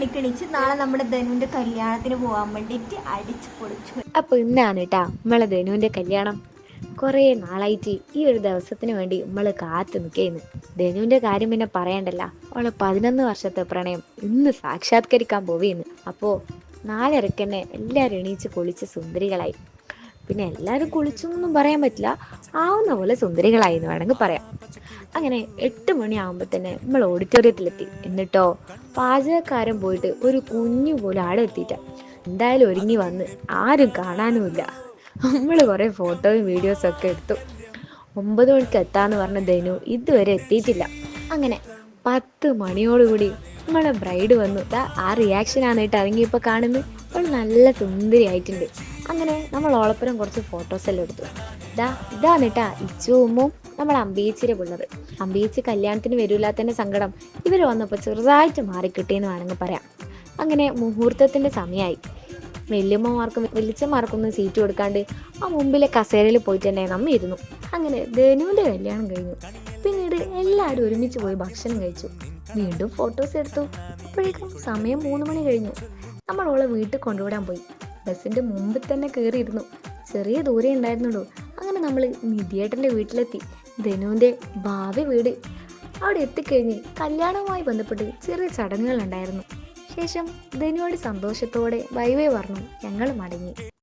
മണിക്ക് നാളെ നമ്മുടെ ധനുവിന്റെ കല്യാണത്തിന് പോകാൻ വേണ്ടിട്ട് അടിച്ചു പൊളിച്ചു. അപ്പൊ ഇന്നാണ് കേട്ടാ നമ്മളെ ധനുവിന്റെ കല്യാണം. കുറേ നാളായിട്ട് ഈ ഒരു ദിവസത്തിന് വേണ്ടി നമ്മൾ കാത്തു നിൽക്കുന്നു ധനുവിന്റെ കാര്യം പിന്നെ പറയണ്ടല്ല. അവളെ പതിനൊന്ന് വർഷത്തെ പ്രണയം ഇന്ന് സാക്ഷാത്കരിക്കാൻ പോവുകയെന്ന് അപ്പോ നാലരക്കന്നെ എല്ലാരും എണീച്ച് കുളിച്ച് സുന്ദരികളായി. പിന്നെ എല്ലാവരും കുളിച്ചൊന്നും പറയാൻ പറ്റില്ല. ആവുന്ന പോലെ സുന്ദരികളായി എന്ന് വേണമെങ്കിൽ പറയാം. അങ്ങനെ എട്ട് മണിയാകുമ്പോൾ തന്നെ നമ്മൾ ഓഡിറ്റോറിയത്തിലെത്തി എന്നിട്ടോ പാചകക്കാരൻ പോയിട്ട് ഒരു കുഞ്ഞു പോലും ആടെ എത്തിയിട്ട. എന്തായാലും ഒരുങ്ങി വന്ന് ആരും കാണാനുമില്ല. നമ്മൾ കുറേ ഫോട്ടോയും വീഡിയോസും ഒക്കെ എടുത്തു. ഒമ്പത് മണിക്ക് എത്താന്ന് പറഞ്ഞ ദൈനു ഇതുവരെ എത്തിയിട്ടില്ല. അങ്ങനെ പത്ത് മണിയോടുകൂടി നമ്മളെ ബ്രൈഡ് വന്നു. ആ റിയാക്ഷനാണ് കേട്ടോ ഇറങ്ങിയപ്പോൾ കാണുന്നത്. അവൾ നല്ല സുന്ദരിയായിട്ടുണ്ട്. അങ്ങനെ നമ്മൾ ഓളപ്പുരം കുറച്ച് ഫോട്ടോസ് എല്ലാം എടുത്തു. ഇതാ ഇതാണ് കേട്ടാ ഇച്ചു ഉമ്മും നമ്മൾ അമ്പീച്ചിയുടെ പിള്ളേർ അമ്പീച്ചി കല്യാണത്തിന് വരൂല്ലാത്തതിന്റെ സങ്കടം ഇവർ വന്നപ്പോൾ ചെറുതായിട്ട് മാറിക്കിട്ടിയെന്ന് വേണമെങ്കിൽ പറയാം. അങ്ങനെ മുഹൂർത്തത്തിന്റെ സമയമായി വല്യമ്മമാർക്കും വലിച്ചന്മാർക്കൊന്നും സീറ്റ് കൊടുക്കാണ്ട് ആ മുമ്പിലെ കസേരയിൽ പോയിട്ട് തന്നെ നമ്മ ഇരുന്നു. അങ്ങനെ ധനുവിന്റെ കല്യാണം കഴിഞ്ഞു. പിന്നീട് എല്ലാവരും ഒരുമിച്ച് പോയി ഭക്ഷണം കഴിച്ചു. വീണ്ടും ഫോട്ടോസ് എടുത്തു. അപ്പോഴേക്കും സമയം മൂന്ന് മണി കഴിഞ്ഞു. നമ്മൾ അവളെ വീട്ടിൽ കൊണ്ടുവിടാൻ പോയി. ബസ്സിന്റെ മുമ്പിൽ തന്നെ കയറിയിരുന്നു ചെറിയ ദൂരെ ഉണ്ടായിരുന്നുള്ളൂ. അങ്ങനെ നമ്മൾ നിധിയേട്ടന്റെ വീട്ടിലെത്തി. ധനുവിന്റെ ഭാവി വീട്. അവിടെ എത്തിക്കഴിഞ്ഞ് കല്യാണവുമായി ബന്ധപ്പെട്ട് ചെറിയ ചടങ്ങുകൾ ഉണ്ടായിരുന്നു. ശേഷം ധനുവോട് സന്തോഷത്തോടെ വൈവേ പറഞ്ഞു. ഞങ്ങൾ മടങ്ങി.